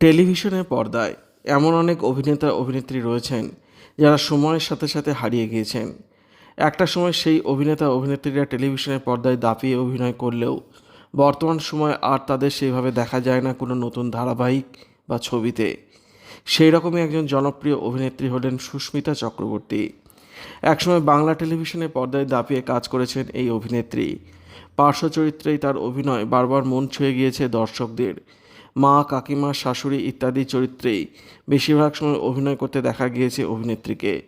টেলিভিশনের পর্দায় এমন অনেক অভিনেতা অভিনেত্রী রয়েছেন যারা সময়ের সাথে সাথে হারিয়ে গিয়েছেন। একটা সময় সেই অভিনেতা অভিনেত্রীরা টেলিভিশনের পর্দায় দাপিয়ে অভিনয় করলেও বর্তমান সময় আর তাদের সেইভাবে দেখা যায় না কোনো নতুন ধারাবাহিক বা ছবিতে। সেই রকমই একজন জনপ্রিয় অভিনেত্রী হলেন সুস্মিতা চক্রবর্তী। একসময় বাংলা টেলিভিশনের পর্দায় দাপিয়ে কাজ করেছেন এই অভিনেত্রী। পার্শ্ব চরিত্রেই তার অভিনয় বারবার মন ছুঁয়ে গিয়েছে দর্শকদের। মা, কাকিমা, শাশুড়ি ইত্যাদি চরিত্রেই বেশিরভাগ সময় অভিনয় করতে দেখা গিয়েছে অভিনেত্রীকে।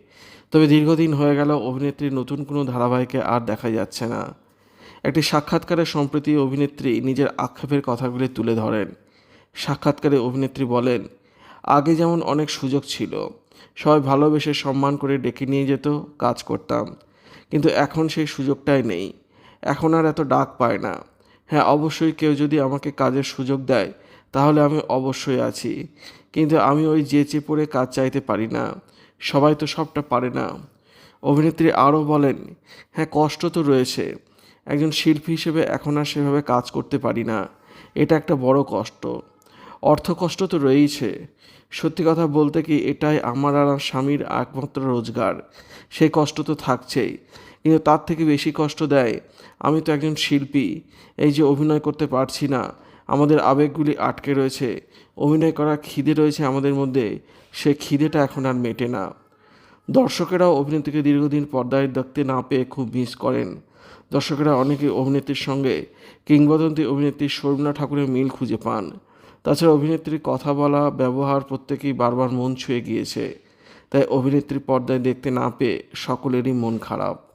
তবে দীর্ঘদিন হয়ে গেল অভিনেত্রী নতুন কোনো ধারাবাহিকে আর দেখা যাচ্ছে না। একটি সাক্ষাৎকারে সম্প্রতি অভিনেত্রী নিজের আক্ষেপের কথাগুলি তুলে ধরেন। সাক্ষাৎকারে অভিনেত্রী বলেন, আগে যেমন অনেক সুযোগ ছিল, সবাই ভালোবেসে সম্মান করে ডেকে নিয়ে যেত, কাজ করতাম। কিন্তু এখন সেই সুযোগটাই নেই। এখন আর এত ডাক পায় না। হ্যাঁ অবশ্যই কেউ যদি আমাকে কাজের সুযোগ দেয় তাহলে আমি অবশ্যই আছি। কিন্তু আমি ওই যেচে পড়ে কাজ চাইতে পারি না। সবাই তো সবটা পারে না। অভিনেত্রী আরও বলেন হ্যাঁ কষ্ট তো রয়েছে। একজন শিল্পী হিসেবে এখন আর সেভাবে কাজ করতে পারি না। এটা একটা বড় কষ্ট। অর্থ কষ্ট তো রয়েইছে। সত্যি কথা বলতে কি, এটাই আমার আর স্বামীর একমাত্র রোজগার। সেই কষ্ট তো থাকছেই। কিন্তু তার থেকে বেশি কষ্ট দেয়, আমি তো একজন শিল্পী। এই যে অভিনয় করতে পারছি না আমাদের আবেগগুলি আটকে রয়েছে। অভিনয় করার খিদে রয়েছে আমাদের মধ্যে। সে খিদেটা এখন আর মেটে না। দর্শকেরাও অভিনেত্রীকে দীর্ঘদিন পর্দায় দেখতে না পেয়ে খুব মিস করেন। দর্শকেরা অনেকে অভিনেত্রীর সঙ্গে কিংবদন্তি অভিনেত্রী শর্মিলা ঠাকুরের মিল খুঁজে পান। তাছাড়া অভিনেত্রীর কথা বলা, ব্যবহার প্রত্যেকেই বারবার মন ছুঁয়ে গিয়েছে। তাই অভিনেত্রী পর্দায় দেখতে না পেয়ে সকলেরই মন খারাপ।